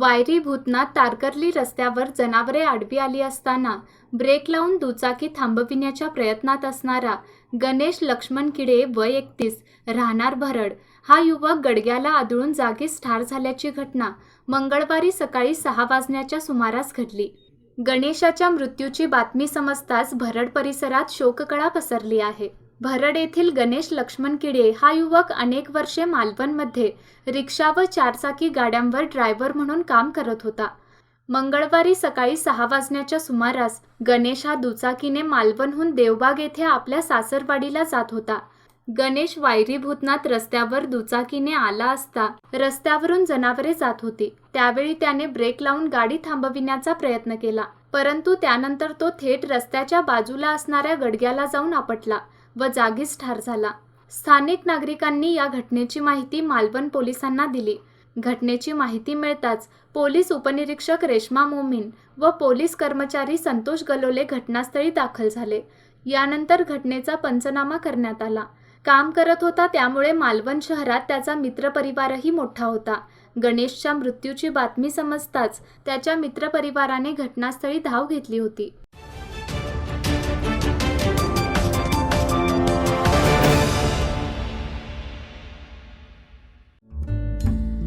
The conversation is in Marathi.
वायरी भूतनाथ तारकर्ली रस्त्यावर जनावरे आडवी आली असताना ब्रेक लावून दुचाकी थांबविण्याच्या प्रयत्नात असणारा गणेश लक्ष्मण किडे वय एकतीस राहणार भरड. हा युवक गडग्याला आदळून जागीच ठार झाल्याची घटना मंगळवारी सकाळी सहा वाजण्याच्या सुमारास घडली. गणेशाच्या मृत्यूची बातमी समजताच भरड परिसरात शोककळा पसरली आहे. भरड येथील गणेश लक्ष्मण किडे हा युवक अनेक वर्षे मालवणमध्ये रिक्षा व चारचाकी गाड्यांवर ड्रायव्हर म्हणून काम करत होता. मंगळवारी सकाळी सहा वाजण्याच्या सुमारास गणेश हा दुचाकीने मालवणहून देवबाग येथे आपल्या सासरवाडीला जात होता. गणेश वायरी भूतनाथ रस्त्यावर दुचाकीने आला असता रस्त्यावरून जनावरे जात होती. त्यावेळी त्याने ब्रेक लावून गाडी थांबविण्याचा प्रयत्न केला परंतु त्यानंतर तो थेट रस्त्याच्या बाजूला असणाऱ्या गडग्याला जाऊन आपटला. व जागीच ठार झाला. स्थानिक नागरिकांनी या घटनेची माहिती मालवण पोलिसांना दिली. घटनेची माहिती मिळताच पोलीस उपनिरीक्षक रेश्मा मोमीन व पोलीस कर्मचारी संतोष गलोले घटनास्थळी दाखल झाले. यानंतर घटनेचा पंचनामा करण्यात आला. काम करत होता त्यामुळे मालवण शहरात त्याचा मित्रपरिवारही मोठा होता. गणेशच्या मृत्यूची बातमी समजताच त्याच्या मित्रपरिवाराने घटनास्थळी धाव घेतली होती.